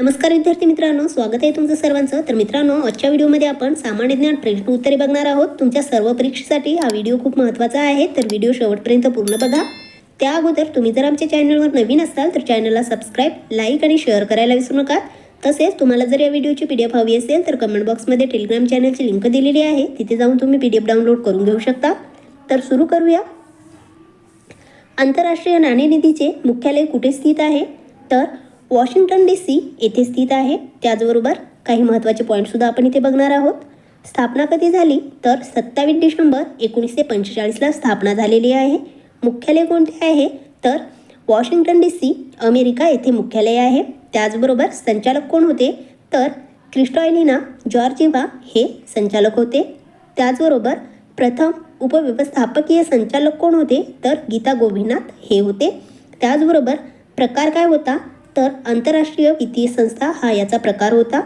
नमस्कार विद्यार्थी मित्रांनो स्वागत आहे तुमचं सर्वांचं. तर मित्रांनो आजच्या व्हिडिओमध्ये आपण सामान्य ज्ञान प्रश्न उत्तरे बघणार आहोत. तुमच्या सर्व परीक्षेसाठी हा व्हिडिओ खूप महत्त्वाचा आहे. तर व्हिडिओ शेवटपर्यंत पूर्ण बघा. त्या अगोदर तुम्ही जर आमच्या चॅनलवर नवीन असाल तर चॅनलला सबस्क्राईब लाईक आणि शेअर करायला विसरू नका. तसेच तुम्हाला जर या व्हिडिओची पी डी एफ हवी असेल तर कमेंट बॉक्समध्ये टेलिग्राम चॅनलची लिंक दिलेली आहे. तिथे जाऊन तुम्ही पी डी एफ डाउनलोड करून घेऊ शकता. तर सुरू करूया. आंतरराष्ट्रीय नाणेनिधीचे मुख्यालय कुठे स्थित आहे? तर वॉशिंग्टन डी सी येथे स्थित आहे. त्याचबरोबर काही महत्त्वाचे पॉईंटसुद्धा आपण इथे बघणार आहोत. स्थापना कधी झाली? तर सत्तावीस डिसेंबर एकोणीसशे पंचेचाळीसला स्थापना झालेली आहे. मुख्यालय कोणते आहे? तर वॉशिंग्टन डी सी अमेरिका येथे मुख्यालय आहे. त्याचबरोबर संचालक कोण होते? तर क्रिस्टॉयलिना जॉर्जिवा हे संचालक होते. त्याचबरोबर प्रथम उपव्यवस्थापकीय संचालक कोण होते? तर गीता गोपीनाथ हे होते. त्याचबरोबर प्रकार काय होता? तर आंतरराष्ट्रीय वित्तीय संस्था हा याचा प्रकार होता.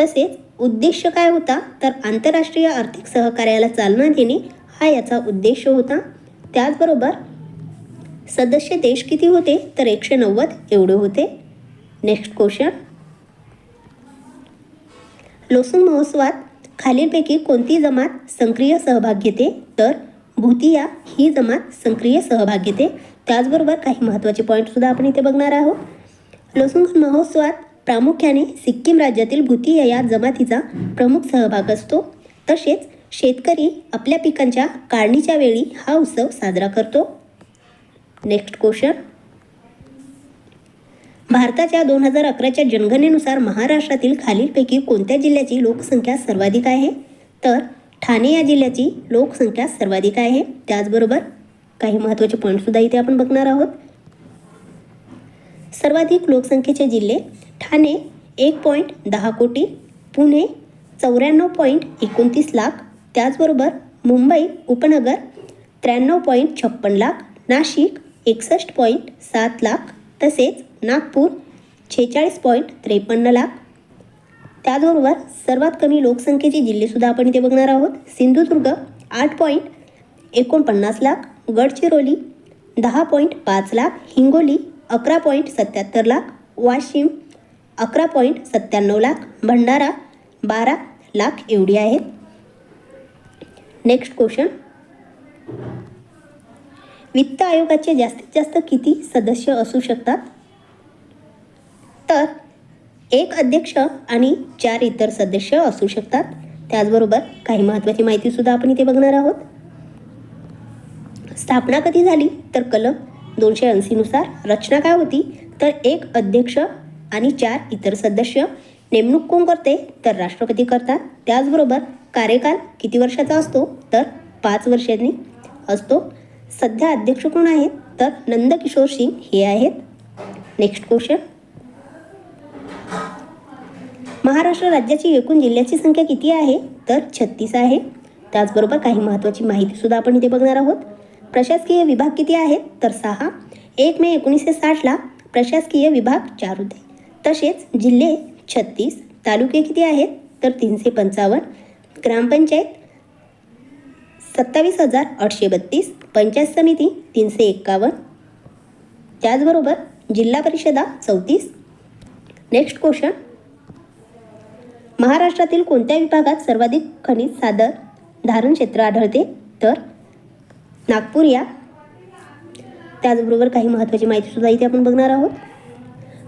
तसेच उद्देश काय होता? तर आंतरराष्ट्रीय आर्थिक सहकार्याला चालना देणे हा याचा उद्देश होता. त्याचबरोबर सदस्य देश किती होते? तर एकशे नव्वद एवढे होते. नेक्स्ट क्वेश्चन लोसुंग महोत्सवात खालीलपैकी कोणती जमात सक्रिय सहभाग घेते? तर भूतिया ही जमात सक्रिय सहभाग घेते. त्याचबरोबर काही महत्त्वाचे पॉईंटसुद्धा आपण इथे बघणार आहोत. लोसुंग महोत्सवात प्रामुख्याने सिक्कीम राज्यातील भूतीय या जमातीचा प्रमुख सहभाग असतो. तसेच शेतकरी आपल्या पिकांच्या काढणीच्या वेळी हा उत्सव साजरा करतो. Next question. भारताच्या दोन हजार अकराच्या जनगणनेनुसार महाराष्ट्रातील खालीलपैकी कोणत्या जिल्ह्याची लोकसंख्या सर्वाधिक आहे? तर ठाणे या जिल्ह्याची लोकसंख्या सर्वाधिक आहे. त्याचबरोबर काही महत्त्वाचे पॉईंटसुद्धा इथे आपण बघणार आहोत. सर्वाधिक लोकसंख्येचे जिल्हे ठाणे एक पॉईंट दहा कोटी पुणे चौऱ्याण्णव पॉईंट एकोणतीस लाख त्याचबरोबर मुंबई उपनगर त्र्याण्णव पॉईंट छप्पन लाख नाशिक एकसष्ट पॉईंट सात लाख तसेच नागपूर छेचाळीस पॉईंट त्रेपन्न लाख. त्याचबरोबर सर्वात कमी लोकसंख्येचे जिल्हेसुद्धा आपण इथे बघणार आहोत. सिंधुदुर्ग आठ पॉईंट एकोणपन्नास लाख गडचिरोली दहा पॉईंट पाच लाख हिंगोली अकरा पॉईंट सत्याहत्तर लाख वाशिम अकरा पॉईंट सत्त्याण्णव लाख भंडारा बारा लाख एवढी आहेत. नेक्स्ट क्वेश्चन वित्त आयोगाचे जास्तीत जास्त किती सदस्य असू शकतात? तर एक अध्यक्ष आणि चार इतर सदस्य असू शकतात. त्याचबरोबर काही महत्त्वाची माहितीसुद्धा आपण इथे बघणार आहोत. स्थापना कधी झाली? तर कलम दोनशे ऐंशीनुसार रचना काय होती? तर एक अध्यक्ष आणि चार इतर सदस्य. नेमणूक कोण करते? तर राष्ट्रपती करतात. त्याचबरोबर कार्यकाल किती वर्षाचा असतो? तर पाच वर्षांनी असतो. सध्या अध्यक्ष कोण आहेत? तर नंदकिशोर सिंग हे आहेत. नेक्स्ट क्वेश्चन महाराष्ट्र राज्याची एकूण जिल्ह्याची संख्या किती आहे? तर छत्तीस आहे. त्याचबरोबर काही महत्त्वाची माहितीसुद्धा आपण इथे बघणार आहोत. प्रशासकीय विभाग किती आहेत तर सहा. एक मे एकोणीसशे साठला प्रशासकीय विभाग चार होते. तसेच जिल्हे छत्तीस तालुके किती आहेत? तर तीनशे पंचावन्न. ग्रामपंचायत सत्तावीस हजार आठशे बत्तीस. पंचायत समिती तीनशे एक्कावन्न. त्याचबरोबर जिल्हा परिषदा चौतीस. नेक्स्ट क्वेश्चन महाराष्ट्रातील कोणत्या विभागात सर्वाधिक खनिज सादर धारण क्षेत्र आढळते? तर नागपूर या. त्याचबरोबर काही महत्त्वाची माहितीसुद्धा इथे आपण बघणार आहोत.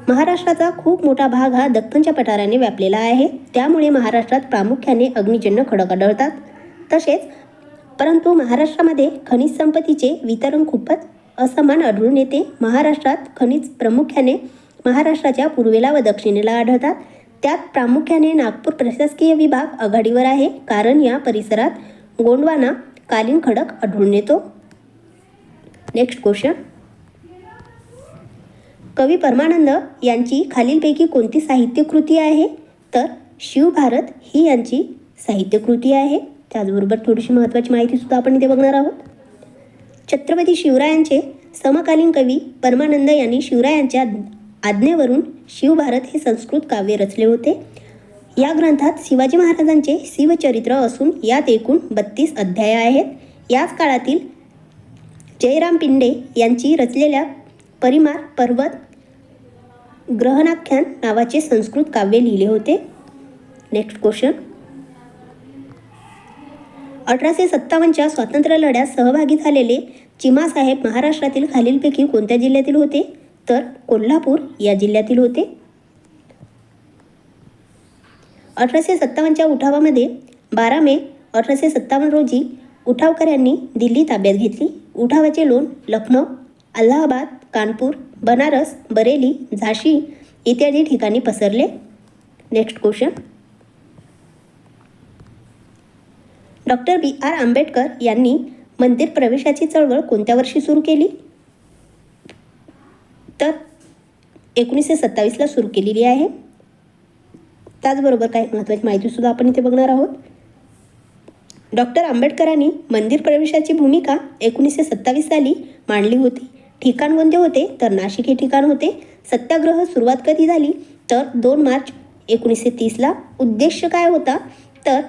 महाराष्ट्राचा खूप मोठा भाग हा दख्खनच्या पठाराने व्यापलेला आहे. त्यामुळे महाराष्ट्रात प्रामुख्याने अग्निजन्य खडक आढळतात. तसेच परंतु महाराष्ट्रामध्ये खनिज संपत्तीचे वितरण खूपच असमान आढळून येते. महाराष्ट्रात खनिज प्रामुख्याने महाराष्ट्राच्या पूर्वेला व दक्षिणेला आढळतात. त्यात प्रामुख्याने नागपूर प्रशासकीय विभाग आघाडीवर आहे. कारण या परिसरात गोंडवाना कालीन खडक आढळून येतो. नेक्स्ट क्वेश्चन कवी परमानंद यांची खालीलपैकी कोणती साहित्यकृती आहे? तर शिवभारत ही यांची साहित्यकृती आहे. त्याचबरोबर थोडीशी महत्त्वाची माहितीसुद्धा आपण इथे बघणार आहोत. छत्रपती शिवरायांचे समकालीन कवी परमानंद यांनी शिवरायांच्या आज्ञेवरून शिवभारत हे संस्कृत काव्य रचले होते. या ग्रंथात शिवाजी महाराजांचे शिवचरित्र असून यात एकूण बत्तीस अध्याय आहेत. याच काळातील जयराम पिंडे यांची रचलेल्या परिमार पर्वत ग्रहणाख्यान नावाचे संस्कृत काव्य लिहिले होते. नेक्स्ट क्वेश्चन अठराशे सत्तावन्नच्या स्वातंत्र्य लढ्यात सहभागी झालेले चिमासाहेब महाराष्ट्रातील खालीलपैकी कोणत्या जिल्ह्यातील होते? तर कोल्हापूर या जिल्ह्यातील होते. अठराशे सत्तावन्नच्या उठावामध्ये बारा मे अठराशे सत्तावन्न रोजी उठावकऱ्यांनी दिल्ली ताब्यात घेतली. उठावाचे लोण लखनौ अलाहाबाद कानपूर बनारस बरेली झाशी इत्यादी ठिकाणी पसरले. Next question doctor B. R. Ambedkar यांनी मंदिर प्रवेशाची चळवळ कोणत्या वर्षी सुरू केली? तर एकोणीसशे सत्तावीसला सुरू केलेली आहे. त्याचबरोबर काही महत्त्वाची माहितीसुद्धा आपण इथे बघणार आहोत. डॉक्टर आंबेडकरांनी मंदिर प्रवेशाची भूमिका एकोणीसशे सत्तावीस साली मांडली होती. ठिकाण कोणते होते? तर नाशिक हे ठिकाण होते. सत्याग्रह सुरुवात कधी झाली? तर दोन मार्च एकोणीसशे तीसला उद्देश काय होता? तर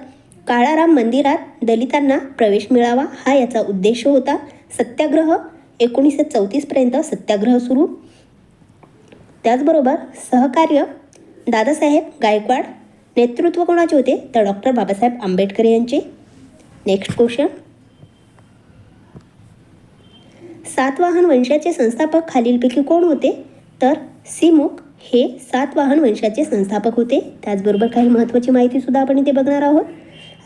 काळाराम मंदिरात दलितांना प्रवेश मिळावा हा याचा उद्देश होता. सत्याग्रह एकोणीसशे चौतीसपर्यंत सत्याग्रह सुरू. त्याचबरोबर सहकार्य दादासाहेब गायकवाड नेतृत्व कोणाचे होते? तर डॉक्टर बाबासाहेब आंबेडकर यांचे. नेक्स्ट क्वेश्चन सातवाहन वंशाचे संस्थापक खालीलपैकी कोण होते? तर सिमुक हे सातवाहन वंशाचे संस्थापक होते. त्याचबरोबर काही महत्त्वाची माहितीसुद्धा आपण इथे बघणार आहोत.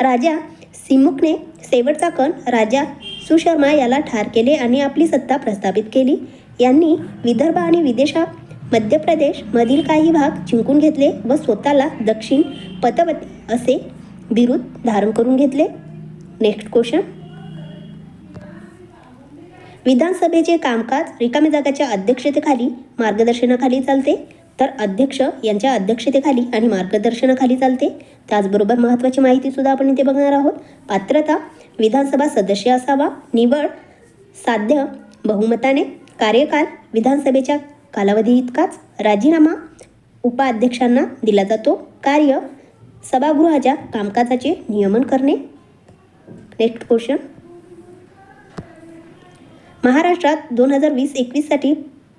राजा सिमुकने शेवटचा कण राजा सुशर्मा याला ठार केले आणि आपली सत्ता प्रस्थापित केली. यांनी विदर्भ आणि विदेशात मध्य प्रदेशमधील काही भाग जिंकून घेतले व स्वतःला दक्षिण पतवती असे बिरुद धारण करून घेतले. नेक्स्ट क्वेश्चन विधानसभेचे कामकाज रिकाम्या जागाच्या अध्यक्षतेखाली मार्गदर्शनाखाली चालते. तर अध्यक्ष यांच्या अध्यक्षतेखाली आणि मार्गदर्शनाखाली चालते. त्याचबरोबर महत्त्वाची माहितीसुद्धा आपण इथे बघणार आहोत. पात्रता विधानसभा सदस्य असावा. निवड साध्य बहुमताने. कार्यकाल विधानसभेच्या कालावधी इतकाच राजीनामा उपाध्यक्षांना दिला जातो. कार्य सभागृहाच्या कामकाजाचे नियमन करणे. नेक्स्ट क्वेश्चन महाराष्ट्रात दोन हजार वीस एकवीससाठी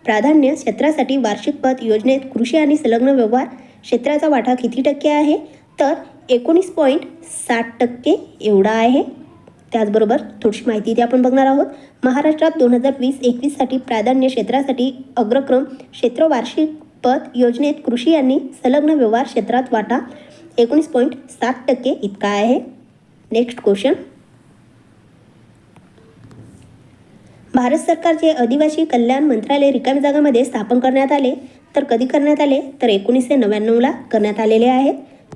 प्राधान्य क्षेत्रासाठी वार्षिक पत योजनेत कृषी आणि संलग्न व्यवहार क्षेत्राचा वाटा किती टक्के आहे? तर एकोणीस पॉईंट साठ टक्के एवढा आहे. त्याचबरोबर थोडीशी माहिती इथे आपण बघणार आहोत. महाराष्ट्रात दोन हजार वीस एकवीससाठी प्राधान्य क्षेत्रासाठी अग्रक्रम क्षेत्र वार्षिक पत योजनेत कृषी आणि संलग्न व्यवहार क्षेत्रात वाटा एकोणीस पॉईंट सात टक्के इतका आहे. नेक्स्ट क्वेश्चन भारत सरकारचे आदिवासी कल्याण मंत्रालय रिकामी जागामध्ये स्थापन करण्यात आले. तर कधी करण्यात आले? तर एकोणीसशे नव्याण्णवला करण्यात आलेले आहे.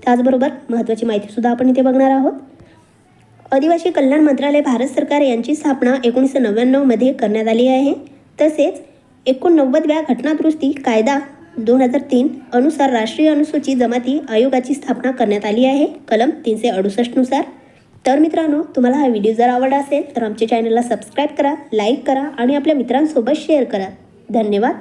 त्याचबरोबर महत्त्वाची माहितीसुद्धा आपण इथे बघणार आहोत. आदिवासी कल्याण मंत्रालय भारत सरकार यांची स्थापना एकोणीसशे नव्याण्णवमध्ये करण्यात आली आहे. तसेच एकोणनव्वदव्या घटनादुरुस्ती कायदा दोन हजार तीन अनुसार राष्ट्रीय अनुसूचित जमाती आयोगाची स्थापना करण्यात आली आहे. कलम तीनशे अडुसष्टनुसार तर मित्रांनो तुम्हाला हा व्हिडिओ जर आवडला असेल तर आमच्या चॅनलला सबस्क्राईब करा लाईक करा आणि आपल्या मित्रांसोबत शेअर करा. धन्यवाद.